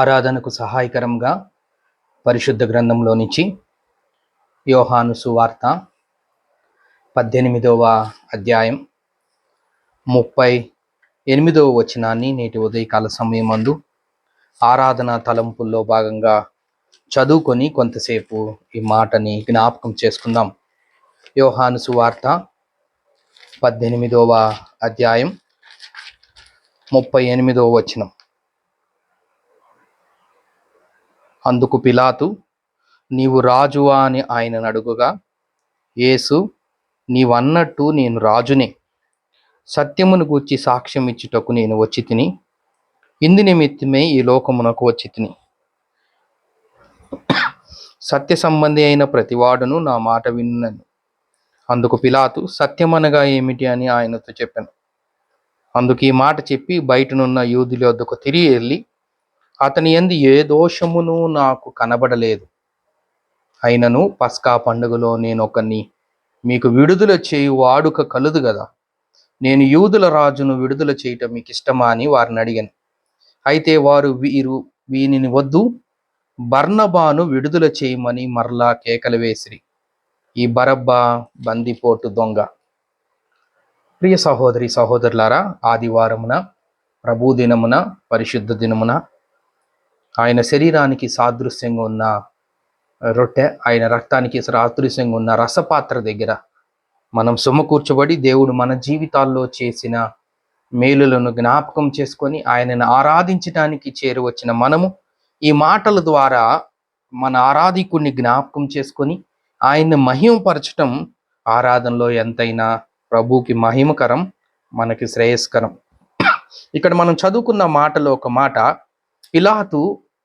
ఆరాధనకు సహాయకరంగా పరిశుద్ధ గ్రంథంలో నుంచి యోహాను సువార్త పద్దెనిమిదవ అధ్యాయం ముప్పై ఎనిమిదవ వచనాన్ని నేటి ఉదయకాల సమయమందు ఆరాధన తలంపుల్లో భాగంగా చదువుకొని కొంతసేపు ఈ మాటని జ్ఞాపకం చేసుకుందాం. యోహాను సువార్త పద్దెనిమిదవ అధ్యాయం ముప్పై ఎనిమిదవ వచనం. అందుకు పిలాతు నీవు రాజువా అని ఆయనను అడుగుగా యేసు నీవన్నట్టు నేను రాజునే. సత్యమును గూర్చి సాక్ష్యం ఇచ్చుటకు నేను వచ్చి తిని ఇందు నిమిత్తమే ఈ లోకమునకు వచ్చి తిని. సత్య సంబంధి అయిన ప్రతివాడును నా మాట విన్నను. అందుకు పిలాతు సత్యమనగా ఏమిటి అని ఆయనతో చెప్పాను. అందుకు ఈ మాట చెప్పి బయటనున్న యూదుల వద్దకు తిరిగి వెళ్ళి అతని ఎందు ఏ దోషమును నాకు కనబడలేదు. అయినను పస్కా పండుగలో నేను ఒకని మీకు విడుదల చేయు వాడుక కలదు కదా నేను యూదుల రాజును విడుదల చేయటం మీకు ఇష్టమా అని వారిని అడిగాను. అయితే వారు వీరు వీనిని వద్దు బర్ణబాను విడుదల చేయమని మరలా కేకలు వేసిరి. ఈ బరబ్బా బందిపోటు దొంగ. ప్రియ సహోదరి సహోదరులారా ఆదివారమున ప్రభు దినమున పరిశుద్ధ దినమున ఆయన శరీరానికి సాదృశ్యంగా ఉన్న రొట్టె ఆయన రక్తానికి సాదృశ్యంగా ఉన్న రసపాత్ర దగ్గర మనం సుమకూర్చబడి దేవుడు మన జీవితాల్లో చేసిన మేలులను జ్ఞాపకం చేసుకొని ఆయనను ఆరాధించడానికి చేరువచ్చిన మనము ఈ మాటల ద్వారా మన ఆరాధికుడిని జ్ఞాపకం చేసుకొని ఆయన్ని మహిమపరచటం ఆరాధనలో ఎంతైనా ప్రభుకి మహిమకరం మనకి శ్రేయస్కరం. ఇక్కడ మనం చదువుకున్న మాటలో ఒక మాట పిలాతు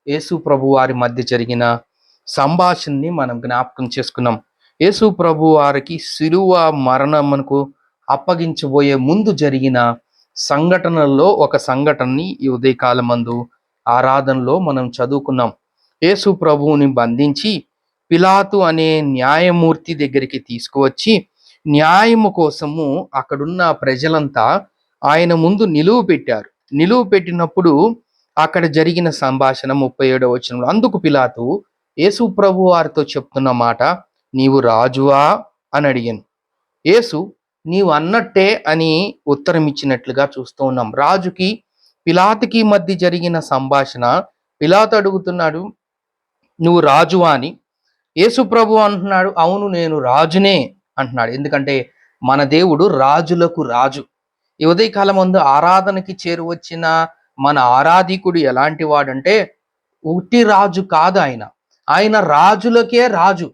యేసు ప్రభు వారి మధ్య జరిగిన సంభాషణని మనం జ్ఞాపకం చేసుకున్నాం. యేసు ప్రభు వారికి శిలువ మరణమునకు అప్పగించబోయే ముందు జరిగిన సంఘటనల్లో ఒక సంఘటనని ఈ ఉదయకాలమందు ఆరాధనలో మనం చదువుకున్నాం. యేసు ప్రభువుని బంధించి పిలాతు అనే న్యాయమూర్తి దగ్గరికి తీసుకువచ్చి న్యాయము కోసము అక్కడున్న ప్రజలంతా ఆయన ముందు నిలువు పెట్టారు. నిలువు పెట్టినప్పుడు అక్కడ జరిగిన సంభాషణ ముప్పై ఏడవ వచనంలో అందుకు పిలాతు యేసు ప్రభు వారితో చెప్తున్న మాట నీవు రాజువా? అని అడిగాను. యేసు నీవు అన్నట్టే అని ఉత్తరం ఇచ్చినట్లుగా చూస్తూ ఉన్నాం. రాజుకి పిలాతుకి మధ్య జరిగిన సంభాషణ పిలాతు అడుగుతున్నాడు నువ్వు రాజువా అని? యేసు ప్రభు అంటున్నాడు అవును నేను రాజునే అంటున్నాడు. ఎందుకంటే మన దేవుడు రాజులకు రాజు. ఈ ఉదయకాలం ముందు ఆరాధనకి చేరువచ్చిన మన ఆరాధికుడు ఎలాంటి వాడంటే ఉట్టి రాజు కాదు ఆయన. ఆయన రాజులకే రాజు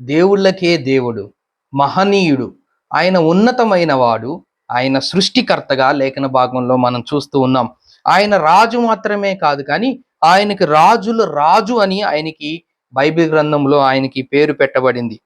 దేవుళ్ళకే దేవుడు మహనీయుడు. ఆయన ఉన్నతమైన వాడు ఆయన సృష్టికర్తగా లేఖన భాగంలో మనం చూస్తూ ఉన్నాం. ఆయన రాజు మాత్రమే కాదు కానీ ఆయనకి రాజుల రాజు అని ఆయనకి బైబిల్ గ్రంథంలో ఆయనకి పేరు పెట్టబడింది.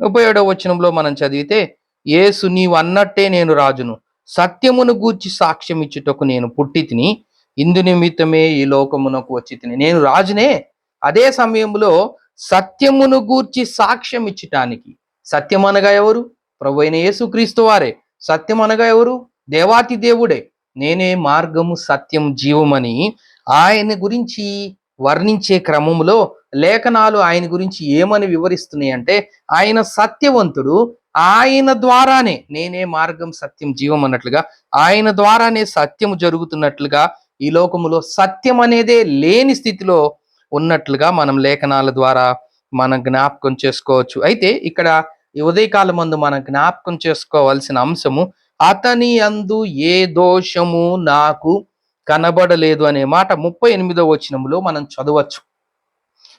ముప్పై ఏడవ వచనంలో మనం చదివితే ఏసు నీవు అన్నట్టే నేను రాజును. సత్యమును గూర్చి సాక్ష్యం ఇచ్చుటకు నేను పుట్టి తిని ఇందు నిమిత్తమే ఈ లోకమునకు వచ్చి తిని. నేను రాజునే అదే సమయంలో సత్యమును గూర్చి సాక్ష్యం ఇచ్చటానికి. సత్యం అనగా ఎవరు? ప్రభు అయిన యేసుక్రీస్తు వారే. సత్యం అనగా ఎవరు? దేవాతి దేవుడే. నేనే మార్గము సత్యం జీవమని ఆయన గురించి వర్ణించే క్రమంలో లేఖనాలు ఆయన గురించి ఏమని వివరిస్తున్నాయి అంటే ఆయన సత్యవంతుడు ఆయన ద్వారానే నేనే మార్గం సత్యం జీవం అన్నట్లుగా ఆయన ద్వారానే సత్యము జరుగుతున్నట్లుగా ఈ లోకములో సత్యం అనేదే లేని స్థితిలో ఉన్నట్లుగా మనం లేఖనాల ద్వారా మనం జ్ఞాపకం చేసుకోవచ్చు. అయితే ఇక్కడ ఉదయకాల ఉదయకాలం మందు మనం జ్ఞాపకం చేసుకోవాల్సిన అంశము అతని అందు ఏ దోషము నాకు కనబడలేదు అనే మాట ముప్పై ఎనిమిదో వచనములో మనం చదవచ్చు.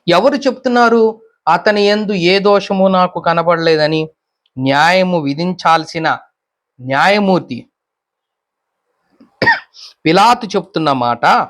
ఎవరు చెప్తున్నారు? అతని ఎందు ఏ దోషము నాకు కనబడలేదని? న్యాయము విధించాల్సిన న్యాయమూర్తి. పిలాతు చెప్తున్న మాట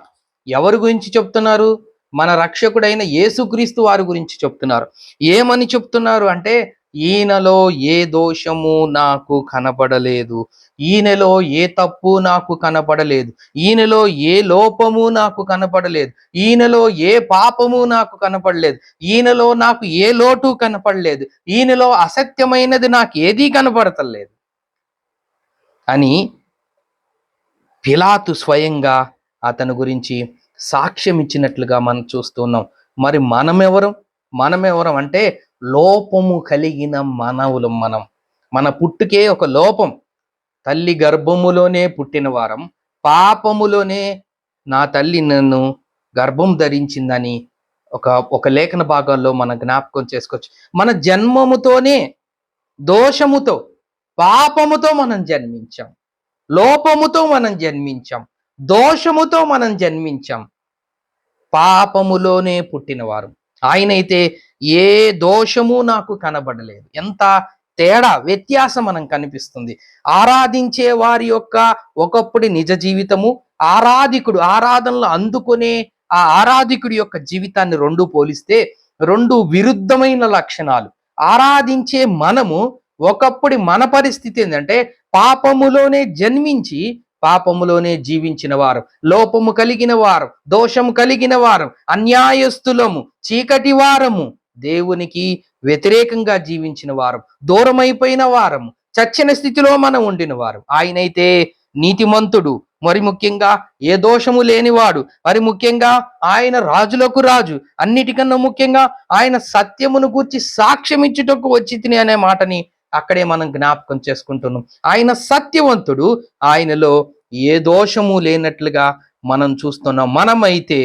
ఎవరి గురించి చెప్తున్నారు? మన రక్షకుడైన యేసుక్రీస్తు వారి గురించి చెప్తున్నారు. ఏమని చెప్తున్నారు అంటే ఈయనలో ఏ దోషము నాకు కనపడలేదు? ఈయనలో ఏ తప్పు నాకు కనపడలేదు? ఈయనలో ఏ లోపము నాకు కనపడలేదు? ఈయనలో ఏ పాపము నాకు కనపడలేదు? ఈయనలో నాకు ఏ లోటు కనపడలేదు? ఈయనలో అసత్యమైనది నాకు ఏదీ కనపడతలేదు? అని పిలాతు స్వయంగా అతని గురించి సాక్ష్యం ఇచ్చినట్లుగా మనం చూస్తున్నాం. మరి మనమెవరం? మనమెవరం అంటే లోపము కలిగిన మనవులు మనం. మన పుట్టుకే ఒక లోపం. తల్లి గర్భములోనే పుట్టిన వారం పాపములోనే నా తల్లి నన్ను గర్భం ధరించిందని ఒక ఒక లేఖన భాగాల్లో మన జ్ఞాపకం చేసుకోవచ్చు. మన జన్మముతోనే దోషముతో పాపముతో మనం జన్మించాం. లోపముతో మనం జన్మించాం. దోషముతో మనం జన్మించాం. పాపములోనే పుట్టినవారు ఆయనైతే ఏ దోషము నాకు కనబడలేదు. ఎంత తేడా వ్యత్యాసం మనం కనిపిస్తుంది. ఆరాధించే వారి యొక్క ఒకప్పుడు నిజ జీవితము ఆరాధికుడు ఆరాధనలు అందుకునే ఆ ఆరాధికుడి యొక్క జీవితాన్ని రెండు పోలిస్తే రెండు విరుద్ధమైన లక్షణాలు. ఆరాధించే మనము ఒకప్పుడు మన పరిస్థితి ఏంటంటే పాపములోనే జన్మించి పాపములోనే జీవించిన వారు లోపము కలిగిన వారు దోషము కలిగిన వారు అన్యాయస్తులము చీకటి వారము దేవునికి వ్యతిరేకంగా జీవించిన వారం దూరమైపోయిన వారము చచ్చిన స్థితిలో మనం ఉండిన వారు. ఆయనైతే నీతిమంతుడు. మరి ముఖ్యంగా ఏ దోషము లేనివాడు. మరి ముఖ్యంగా ఆయన రాజులకు రాజు. అన్నిటికన్నా ముఖ్యంగా ఆయన సత్యమును గూర్చి సాక్ష్యమిచ్చుటకు వచ్చి అనే మాటని అక్కడే మనం జ్ఞాపకం చేసుకుంటున్నాం. ఆయన సత్యవంతుడు ఆయనలో ఏ దోషము లేనట్లుగా మనం చూస్తున్నాం. మనమైతే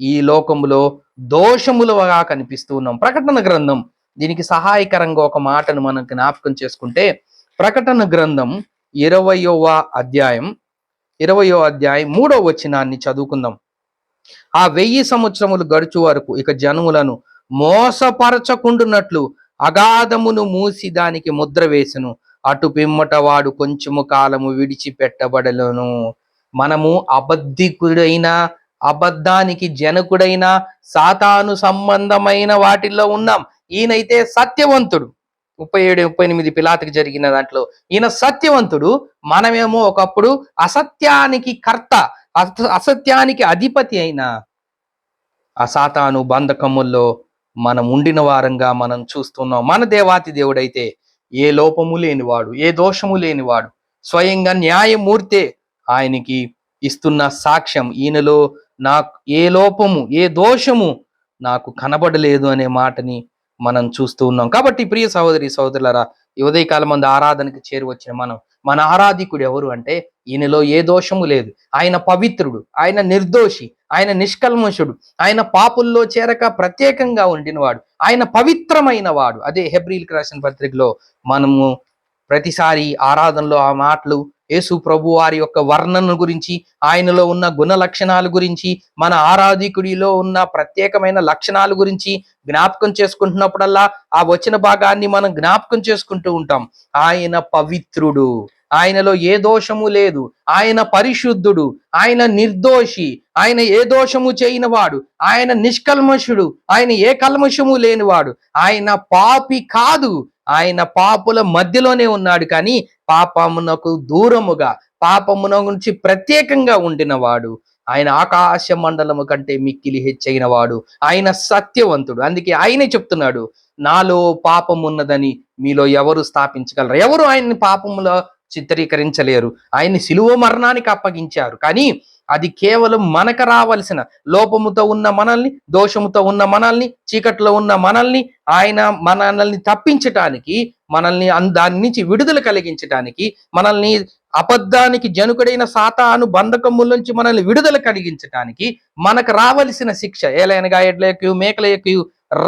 ఈ లోకములో దోషములుగా కనిపిస్తూ ఉన్నాం. ప్రకటన గ్రంథం దీనికి సహాయకరంగా ఒక మాటను మనం జ్ఞాపకం చేసుకుంటే ప్రకటన గ్రంథం ఇరవయవ అధ్యాయం ఇరవయో అధ్యాయం మూడో వచనాన్ని చదువుకుందాం. ఆ వెయ్యి సంవత్సరములు గడుచు వరకు ఇక జనములను మోసపరచకుండునట్లు అగాధమును మూసి దానికి ముద్ర వేసును. అటు పిమ్మట వాడు కొంచెము కాలము విడిచిపెట్టబడలను. మనము అబద్ధికుడైన అబద్ధానికి జనకుడైన సాతాను సంబంధమైన వాటిల్లో ఉన్నాం. ఈయనైతే సత్యవంతుడు. ముప్పై ఏడు ముప్పై ఎనిమిది పిలాతకి జరిగిన దాంట్లో ఈయన సత్యవంతుడు మనమేమో ఒకప్పుడు అసత్యానికి కర్త అస- అసత్యానికి అధిపతి అయిన ఆ సాతాను బంధకముల్లో మనం ఉండిన వారంగా మనం చూస్తున్నాం. మన దేవాతి దేవుడైతే ఏ లోపము లేనివాడు ఏ దోషము లేనివాడు స్వయంగా న్యాయమూర్తే ఆయనకి ఇస్తున్న సాక్ష్యం. ఈయనలో నాకు ఏ లోపము ఏ దోషము నాకు కనబడలేదు అనే మాటని మనం చూస్తూ ఉన్నాం. కాబట్టి ప్రియ సహోదరి సహోదరులరా ఉదయకాలం మంది ఆరాధనకి చేరి వచ్చిన మనం మన ఆరాధికుడు ఎవరు అంటే ఈయనలో ఏ దోషము లేదు. ఆయన పవిత్రుడు ఆయన నిర్దోషి ఆయన నిష్కల్మషుడు. ఆయన పాపుల్లో చేరక ప్రత్యేకంగా ఉండినవాడు. ఆయన పవిత్రమైన వాడు అదే హెబ్రిల్ రాసిన పత్రికలో మనము ప్రతిసారి ఆరాధనలో ఆ మాటలు యేసు ప్రభు వారి యొక్క వర్ణన గురించి ఆయనలో ఉన్న గుణ లక్షణాల గురించి మన ఆరాధికుడిలో ఉన్న ప్రత్యేకమైన లక్షణాల గురించి జ్ఞాపకం చేసుకుంటున్నప్పుడల్లా ఆ వచ్చిన భాగాన్ని మనం జ్ఞాపకం చేసుకుంటూ ఉంటాం. ఆయన పవిత్రుడు. ఆయనలో ఏ దోషము లేదు. ఆయన పరిశుద్ధుడు ఆయన నిర్దోషి ఆయన ఏ దోషము చేయనివాడు ఆయన నిష్కల్మషుడు ఆయన ఏ కల్మషము లేనివాడు ఆయన పాపి కాదు. ఆయన పాపుల మధ్యలోనే ఉన్నాడు కానీ పాపమునకు దూరముగా పాపమున నుంచి ప్రత్యేకంగా ఉండినవాడు ఆయన ఆకాశ మండలము కంటే మిక్కిలి హెచ్చైన వాడు. ఆయన సత్యవంతుడు. అందుకే ఆయనే చెప్తున్నాడు నాలో పాపం ఉన్నదని మీలో ఎవరు స్థాపించగలరు? ఎవరు ఆయన్ని పాపములో చిత్రీకరించలేరు. ఆయన్ని సిలువ మరణానికి అప్పగించారు. కానీ అది కేవలం మనకు రావలసిన లోపముతో ఉన్న మనల్ని దోషముతో ఉన్న మనల్ని చీకట్లో ఉన్న మనల్ని ఆయన మనల్ని తప్పించటానికి మనల్ని దాని నుంచి విడుదల కలిగించటానికి మనల్ని అబద్ధానికి జనుకుడైన సాతాను బంధకముల నుంచి మనల్ని విడుదల కలిగించటానికి మనకు రావలసిన శిక్ష. ఏలైనగా ఎడ్ల యొక్క మేకల యొక్క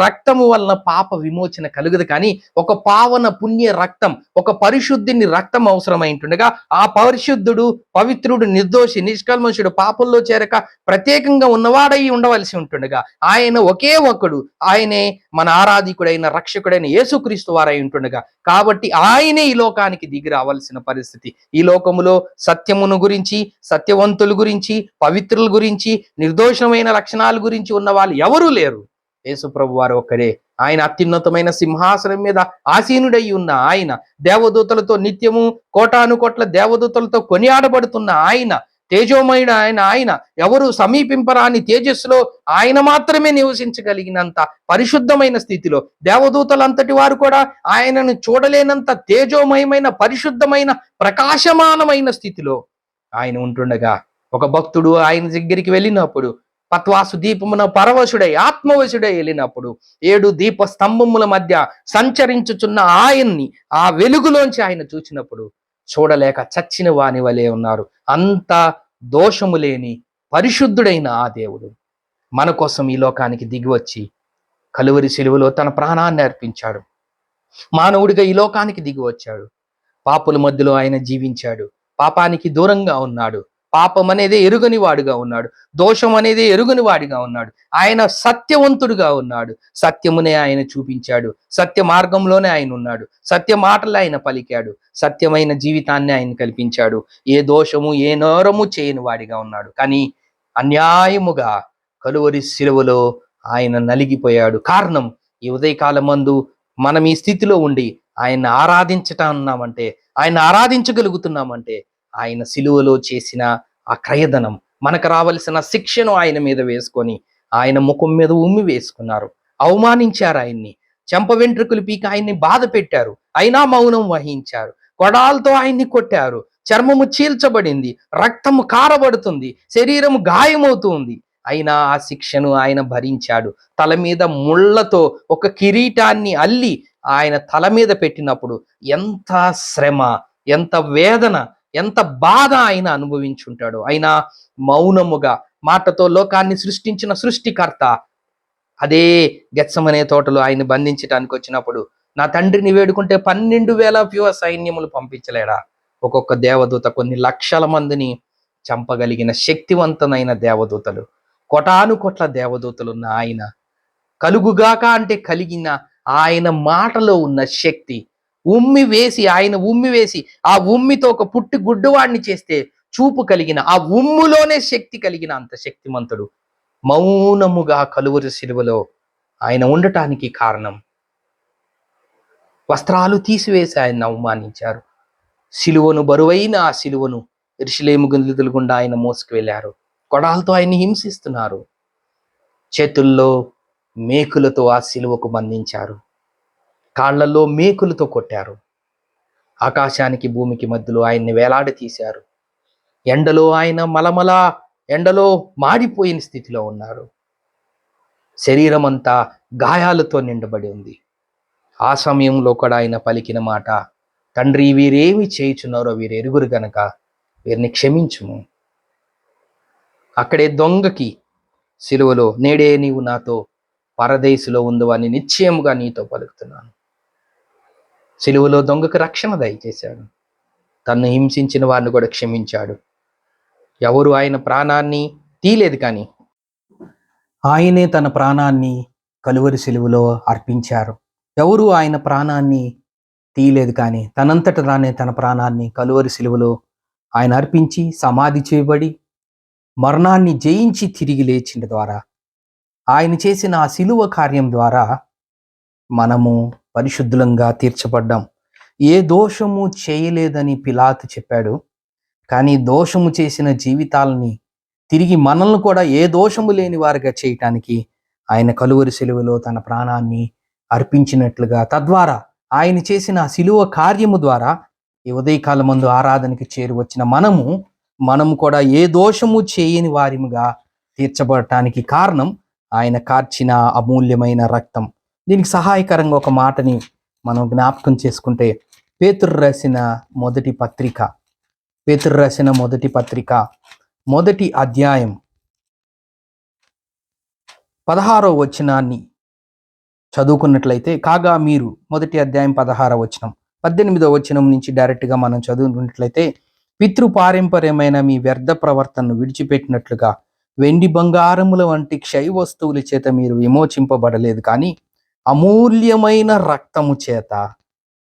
రక్తము వలన పాప విమోచన కలుగదు కానీ ఒక పావన పుణ్య రక్తం ఒక పరిశుద్ధిని రక్తం అవసరమైంటుండగా ఆ పరిశుద్ధుడు పవిత్రుడు నిర్దోషి నిష్కల్మషుడు పాపంలో చేరక ప్రత్యేకంగా ఉన్నవాడై ఉండవలసి ఉంటుండగా ఆయన ఒకే ఒక్కడు ఆయనే మన ఆరాధికుడైన రక్షకుడైన యేసుక్రీస్తు వారై ఉంటుండగా కాబట్టి ఆయనే ఈ లోకానికి దిగి రావాల్సిన పరిస్థితి. ఈ లోకములో సత్యమును గురించి సత్యవంతుల గురించి పవిత్రుల గురించి నిర్దోషమైన లక్షణాల గురించి ఉన్న వాళ్ళు ఎవరూ లేరు. యేసుప్రభు వారు ఒక్కడే. ఆయన అత్యున్నతమైన సింహాసనం మీద ఆసీనుడై ఉన్న ఆయన దేవదూతలతో నిత్యము కోటాను కోట్ల దేవదూతలతో కొనియాడబడుతున్న ఆయన తేజోమయుడు ఆయన ఆయన ఎవరు సమీపింపరాని తేజస్సులో ఆయన మాత్రమే నివసించగలిగినంత పరిశుద్ధమైన స్థితిలో దేవదూతలంతటి వారు కూడా ఆయనను చూడలేనంత తేజోమయమైన పరిశుద్ధమైన ప్రకాశమానమైన స్థితిలో ఆయన ఉంటుండగా ఒక భక్తుడు ఆయన దగ్గరికి వెళ్ళినప్పుడు పత్వాసు దీపమున పరవశుడై ఆత్మవశుడై వెళ్ళినప్పుడు ఏడు దీప స్తంభముల మధ్య సంచరించుచున్న ఆయన్ని ఆ వెలుగులోంచి ఆయన చూచినప్పుడు చూడలేక చచ్చిన వాని వలె ఉన్నారు. అంత దోషము లేని పరిశుద్ధుడైన ఆ దేవుడు. మన కోసం ఈ లోకానికి దిగివచ్చి కలువరి శిలువలో తన ప్రాణాన్ని అర్పించాడు. మానవుడిగా ఈ లోకానికి దిగి వచ్చాడు. పాపుల మధ్యలో ఆయన జీవించాడు. పాపానికి దూరంగా ఉన్నాడు. పాపం అనేది ఎరుగని వాడుగా ఉన్నాడు. దోషం అనేది ఎరుగని వాడిగా ఉన్నాడు. ఆయన సత్యవంతుడుగా ఉన్నాడు. సత్యమునే ఆయన చూపించాడు. సత్య మార్గంలోనే ఆయన ఉన్నాడు. సత్య మాటలు ఆయన పలికాడు. సత్యమైన జీవితాన్ని ఆయన కల్పించాడు. ఏ దోషము ఏ నేరము చేయని వాడిగా ఉన్నాడు. కానీ అన్యాయముగా కలువరి శిలువలో ఆయన నలిగిపోయాడు. కారణం ఈ ఉదయకాలం మందు మనం ఈ స్థితిలో ఉండి ఆయన ఆరాధించటం ఉన్నామంటే ఆయన ఆరాధించగలుగుతున్నామంటే ఆయన సిలువలో చేసిన ఆ క్రయధనం మనకు రావలసిన శిక్షను ఆయన మీద వేసుకొని ఆయన ముఖం మీద ఉమ్మి వేసుకున్నారు. అవమానించారు ఆయన్ని. చెంప వెంట్రుకలు పీక ఆయన్ని బాధ పెట్టారు. అయినా మౌనం వహించారు. కొడాలతో ఆయన్ని కొట్టారు. చర్మము చీల్చబడింది. రక్తము కారబడుతుంది. శరీరము గాయమవుతుంది. అయినా ఆ శిక్షను ఆయన భరించాడు. తల మీద ముళ్ళతో ఒక కిరీటాన్ని అల్లి ఆయన తల మీద పెట్టినప్పుడు ఎంత శ్రమ ఎంత వేదన ఎంత బాధ ఆయన అనుభవించుంటాడు. ఆయన మౌనముగా మాటతో లోకాన్ని సృష్టించిన సృష్టికర్త అదే గెత్సమనే తోటలో ఆయన బంధించడానికి వచ్చినప్పుడు నా తండ్రిని వేడుకుంటే పన్నెండు వేల వ్యూహ సైన్యములు పంపించలేడా? ఒక్కొక్క దేవదూత కొన్ని లక్షల మందిని చంపగలిగిన శక్తివంతమైన దేవదూతలు. కొటాను కొట్ల దేవదూతలు ఉన్న ఆయన కలుగుగాక అంటే కలిగిన ఆయన మాటలో ఉన్న శక్తి ఉమ్మి వేసి ఆయన ఉమ్మి వేసి ఆ ఉమ్మితో ఒక పుట్టి గుడ్డువాడిని చేస్తే చూపు కలిగిన ఆ ఉమ్ములోనే శక్తి కలిగిన అంత శక్తిమంతుడు. మౌనముగా కలువరి శిలువలో ఆయన ఉండటానికి కారణం. వస్త్రాలు తీసివేసి ఆయన అవమానించారు. సిలువను బరువైన ఆ సిలువను ఇరుషులేము గుండెల గుండా ఆయన మోసుకు వెళ్ళారు. కొడాలతో ఆయన్ని హింసిస్తున్నారు. చేతుల్లో మేకులతో ఆ సిలువకు బంధించారు. కాళ్ళలో మేకులతో కొట్టారు. ఆకాశానికి భూమికి మధ్యలో ఆయన్ని వేలాడి తీశారు. ఎండలో ఆయన మలమల ఎండలో మాడిపోయిన స్థితిలో ఉన్నారు. శరీరం అంతా గాయాలతో నిండబడి ఉంది. ఆ సమయంలో కూడా ఆయన పలికిన మాట తండ్రి వీరేమి చేయుచున్నారో వీరు ఎరుగురు గనక వీరిని క్షమించుము. అక్కడే దొంగకి సిలువలో నేడే నీవు నాతో పరదేశిలో ఉందో అని నిశ్చయముగా నీతో పలుకుతున్నాను. సిలువలో దొంగకు రక్షణ దయచేశాడు. తన్ను హింసించిన వారిని కూడా క్షమించాడు. ఎవరు ఆయన ప్రాణాన్ని తీలేదు కానీ ఆయనే తన ప్రాణాన్ని కలువరి సిలువలో అర్పించారు. ఎవరు ఆయన ప్రాణాన్ని తీయలేదు కానీ తనంతట తానే తన ప్రాణాన్ని కలువరి సిలువలో ఆయన అర్పించి సమాధి చేయబడి మరణాన్ని జయించి తిరిగి లేచిన ద్వారా ఆయన చేసిన ఆ సిలువ కార్యం ద్వారా మనము పరిశుద్ధులంగా తీర్చబడ్డాం. ఏ దోషము చేయలేదని పిలాతు చెప్పాడు. కానీ దోషము చేసిన జీవితాలని తిరిగి మనల్ని కూడా ఏ దోషము లేని వారిగా చేయటానికి ఆయన కలువరి సెలువులో తన ప్రాణాన్ని అర్పించినట్లుగా తద్వారా ఆయన చేసిన సిలువ కార్యము ద్వారా ఈ ఉదయకాల ముందు ఆరాధనకి చేరువచ్చిన మనము మనము కూడా ఏ దోషము చేయని వారిముగా తీర్చబడటానికి కారణం ఆయన కార్చిన అమూల్యమైన రక్తం. దీనికి సహాయకరంగా ఒక మాటని మనం జ్ఞాపకం చేసుకుంటే పేతురు రాసిన మొదటి పత్రిక పేతురు రాసిన మొదటి పత్రిక మొదటి అధ్యాయం పదహారో వచనాన్ని చదువుకున్నట్లయితే కాగా మీరు మొదటి అధ్యాయం పదహారో వచనం పద్దెనిమిదో వచనం నుంచి డైరెక్ట్గా మనం చదువుకున్నట్లయితే పితృపారంపర్యమైన మీ వ్యర్థ ప్రవర్తనను విడిచిపెట్టినట్లుగా వెండి బంగారముల వంటి క్షయ వస్తువుల చేత మీరు విమోచింపబడలేదు కానీ అమూల్యమైన రక్తము చేత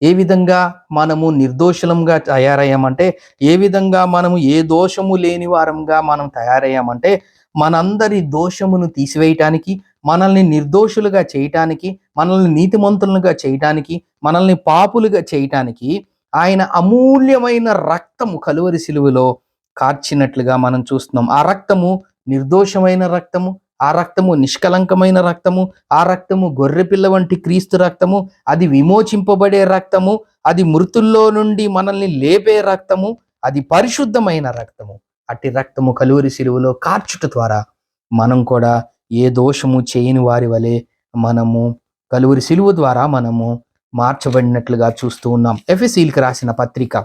ఏ విధంగా మనము నిర్దోషులంగా తయారయ్యామంటే ఏ విధంగా మనము ఏ దోషము లేని వారంగా మనం తయారయ్యామంటే మనందరి దోషమును తీసివేయటానికి మనల్ని నిర్దోషులుగా చేయటానికి మనల్ని నీతిమంతులుగా చేయటానికి మనల్ని పాపులుగా చేయటానికి ఆయన అమూల్యమైన రక్తము కలువరి సిలువలో కార్చినట్లుగా మనం చూస్తున్నాం. ఆ రక్తము నిర్దోషమైన రక్తము ఆ రక్తము నిష్కలంకమైన రక్తము ఆ రక్తము గొర్రెపిల్ల వంటి క్రీస్తు రక్తము అది విమోచింపబడే రక్తము అది మృతుల్లో నుండి మనల్ని లేపే రక్తము అది పరిశుద్ధమైన రక్తము. అట్టి రక్తము కలువరి సిలువలో కార్చుట ద్వారా మనం కూడా ఏ దోషము చేయని వారి వలె మనము కలువరి సిలువ ద్వారా మనము మార్చబడినట్లుగా చూస్తూ ఉన్నాం. ఎఫ్ఎసీలకు రాసిన పత్రిక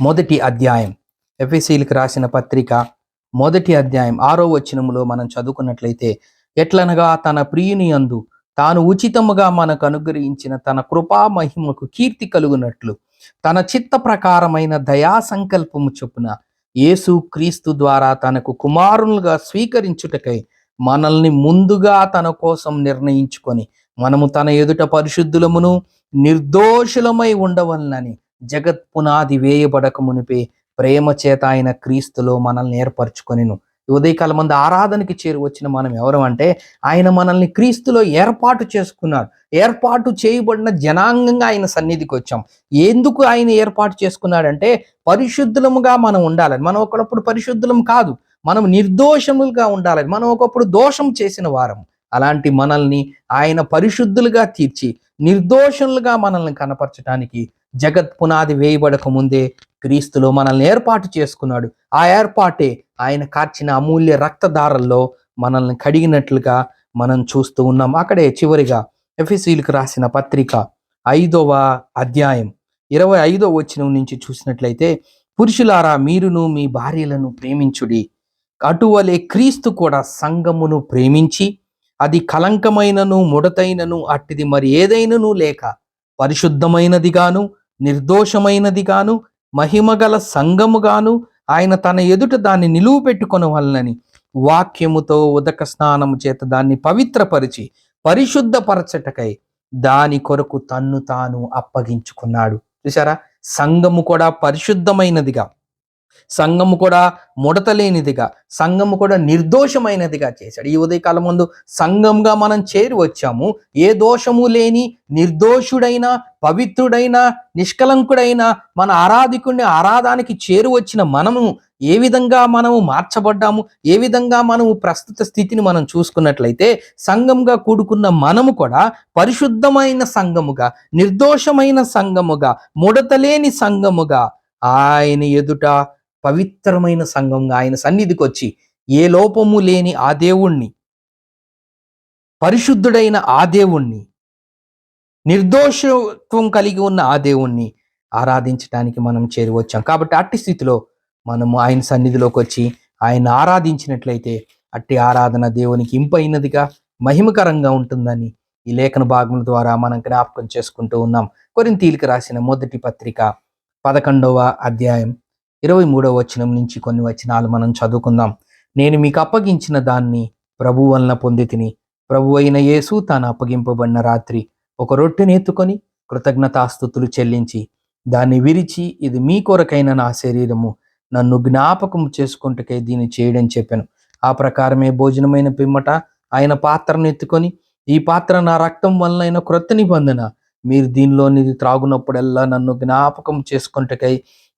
మొదటి అధ్యాయం. ఎఫ్ఎసీలకు రాసిన పత్రిక మొదటి అధ్యాయం ఆరో వచనములో మనం చదువుకున్నట్లయితే ఎట్లనగా తన ప్రియుని యందు తాను ఉచితముగా మనకు అనుగ్రహించిన తన కృపా మహిమకు కీర్తి కలుగునట్లు తన చిత్త ప్రకారమైన దయా సంకల్పము చొప్పున యేసు క్రీస్తు ద్వారా తనకు కుమారులుగా స్వీకరించుటకై మనల్ని ముందుగా తన కోసం నిర్ణయించుకొని మనము తన ఎదుట పరిశుద్ధులమును నిర్దోషులమై ఉండవలనని జగత్ పునాది వేయబడక మునిపే ప్రేమ చేత ఆయన క్రీస్తులో మనల్ని ఏర్పరచుకొనిను. ఉదయకాల మంది ఆరాధనకి చేరి వచ్చిన మనం ఎవరు అంటే ఆయన మనల్ని క్రీస్తులో ఏర్పాటు చేసుకున్నారు ఏర్పాటు చేయబడిన జనాంగంగా ఆయన సన్నిధికి వచ్చాం. ఎందుకు ఆయన ఏర్పాటు చేసుకున్నాడంటే పరిశుద్ధులముగా మనం ఉండాలని. మనం ఒకప్పుడు పరిశుద్ధులం కాదు. మనం నిర్దోషములుగా ఉండాలని. మనం ఒకప్పుడు దోషం చేసిన వారం అలాంటి మనల్ని ఆయన పరిశుద్ధులుగా తీర్చి నిర్దోషులుగా మనల్ని కనపరచడానికి జగత్ పునాది వేయబడక ముందే క్రీస్తులో మనల్ని ఏర్పాటు చేసుకున్నాడు. ఆ ఏర్పాటే ఆయన కార్చిన అమూల్య రక్తధారల్లో మనల్ని కడిగినట్లుగా మనం చూస్తూ ఉన్నాం. అక్కడే చివరిగా ఎఫ్ఎస్సీలకు రాసిన పత్రిక ఐదవ అధ్యాయం ఇరవై ఐదవ వచనం నుంచి చూసినట్లయితే పురుషులారా మీరును మీ భార్యలను ప్రేమించుడి. అటువలే క్రీస్తు కూడా సంగమును ప్రేమించి అది కలంకమైనను ముడతైనను అట్టిది మరి ఏదైనను లేక పరిశుద్ధమైనదిగాను నిర్దోషమైనదిగాను మహిమగల సంఘముగాను ఆయన తన ఎదుట దాన్ని నిలువ పెట్టుకొనవలనని వాక్యముతో ఉదక స్నానము చేత దాన్ని పవిత్రపరిచి పరిశుద్ధపరచటకై దాని కొరకు తన్ను తాను అప్పగించుకున్నాడు. చూసారా సంఘము కూడా పరిశుద్ధమైనదిగా సంఘము కూడా ముడతలేనిదిగా సంఘము కూడా నిర్దోషమైనదిగా చేశాడు. ఈ ఉదయకాలం ముందు సంఘంగా మనం చేరి వచ్చాము. ఏ దోషము లేని నిర్దోషుడైన పవిత్రుడైన నిష్కలంకుడైన మన ఆరాధికుడిని ఆరాధానికి చేరు వచ్చిన మనము ఏ విధంగా మనము మార్చబడ్డాము ఏ విధంగా మనము ప్రస్తుత స్థితిని మనం చూసుకున్నట్లయితే సంఘంగా కూడుకున్న మనము కూడా పరిశుద్ధమైన సంఘముగా నిర్దోషమైన సంఘముగా ముడతలేని సంఘముగా ఆయన ఎదుట పవిత్రమైన సంఘంగా ఆయన సన్నిధికి వచ్చి ఏ లోపము లేని ఆ దేవుణ్ణి పరిశుద్ధుడైన ఆ దేవుణ్ణి నిర్దోషత్వం కలిగి ఉన్న ఆ దేవుణ్ణి ఆరాధించడానికి మనం చేరువచ్చాం కాబట్టి అట్టి స్థితిలో మనము ఆయన సన్నిధిలోకి వచ్చి ఆయన ఆరాధించినట్లయితే అట్టి ఆరాధన దేవునికి ఇంపైనదిగా మహిమకరంగా ఉంటుందని ఈ లేఖన భాగముల ద్వారా మనం జ్ఞాపకం చేసుకుంటూ ఉన్నాం. కొరింతీలికి రాసిన మొదటి పత్రిక పదకొండవ అధ్యాయం ఇరవై మూడవ వచనం నుంచి కొన్ని వచనాలు మనం చదువుకుందాం. నేను మీకు అప్పగించిన దాన్ని ప్రభు వలన పొంది తిని ప్రభు అయిన యేసు తాను అప్పగింపబడిన రాత్రి ఒక రొట్టెని ఎత్తుకొని కృతజ్ఞతాస్థుతులు చెల్లించి దాన్ని విరిచి ఇది మీ కొరకైన నా శరీరము నన్ను జ్ఞాపకం చేసుకుంటకే దీన్ని చేయడం చెప్పాను. ఆ ప్రకారమే భోజనమైన పిమ్మట ఆయన పాత్రను ఎత్తుకొని ఈ పాత్ర నా రక్తం వలన క్రొత్త నిబంధన మీరు దీనిలోనిది త్రాగునప్పుడల్లా నన్ను జ్ఞాపకం చేసుకుంటకై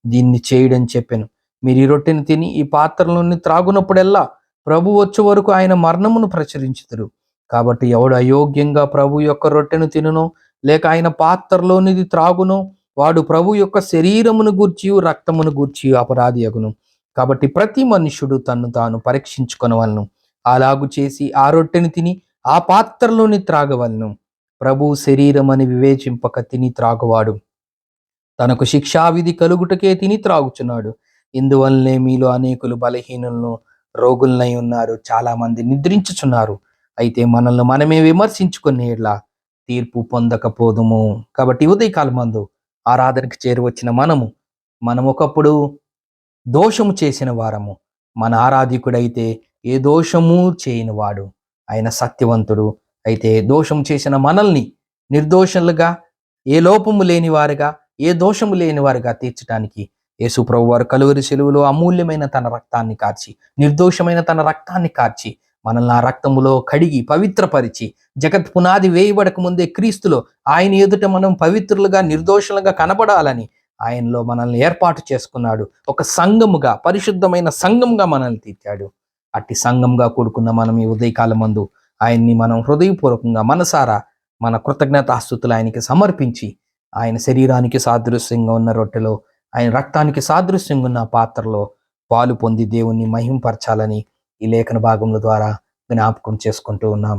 దీన్ని చేయడం చెప్పాను. మీరు ఈ రొట్టెని తిని ఈ పాత్రలోని త్రాగునప్పుడల్లా ప్రభు వచ్చే వరకు ఆయన మరణమును ప్రచురించుతురు కాబట్టి ఎవడు అయోగ్యంగా ప్రభు యొక్క రొట్టెను తినునో లేక ఆయన పాత్రలోనిది త్రాగునో వాడు ప్రభు యొక్క శరీరమును గూర్చి రక్తమును గూర్చి అపరాధి అగును. కాబట్టి ప్రతి మనుష్యుడు తన్ను తాను పరీక్షించుకొనవలను. అలాగు చేసి ఆ రొట్టెని తిని ఆ పాత్రలోని త్రాగవలను. ప్రభు శరీరం అని వివేచింపక తిని త్రాగువాడు. తనకు శిక్షావిధి కలుగుటకే తిని త్రాగుచున్నాడు. ఇందువల్లనే మీలో అనేకులు బలహీనులను రోగులనై ఉన్నారు చాలా మంది నిద్రించుచున్నారు. అయితే మనల్ని మనమే విమర్శించుకునేలా తీర్పు పొందకపోదుము. కాబట్టి ఉదయకాలమందు ఆరాధనకు చేరువచ్చిన మనము మనం ఒకప్పుడు దోషము చేసిన వారము. మన ఆరాధికుడైతే ఏ దోషము చేయని వాడు ఆయన సత్యవంతుడు. అయితే దోషం చేసిన మనల్ని నిర్దోషులుగా ఏ లోపము లేని వారుగా ఏ దోషము లేని వారుగా తీర్చడానికి యేసు ప్రభు వారు కలువరి సెలువులో అమూల్యమైన తన రక్తాన్ని కార్చి నిర్దోషమైన తన రక్తాన్ని కార్చి మనల్ని ఆ రక్తములో కడిగి పవిత్రపరిచి జగత్ పునాది వేయబడక ముందే క్రీస్తులో ఆయన ఎదుట మనం పవిత్రులుగా నిర్దోషులుగా కనబడాలని ఆయనలో మనల్ని ఏర్పాటు చేసుకున్నాడు. ఒక సంఘముగా పరిశుద్ధమైన సంఘంగా మనల్ని తీర్చాడు. అట్టి సంఘంగా కూడుకున్న మనం ఈ ఉదయకాలం మందు ఆయన్ని మనం హృదయపూర్వకంగా మనసారా మన కృతజ్ఞతాస్థుతులు ఆయనకి సమర్పించి ఆయన శరీరానికి సాదృశ్యంగా ఉన్న రొట్టెలో ఆయన రక్తానికి సాదృశ్యంగా ఉన్న పాత్రలో పాలు పొంది దేవుణ్ణి మహింపరచాలని ఈ లేఖన భాగముల ద్వారా జ్ఞాపకం చేసుకుంటూ ఉన్నాం.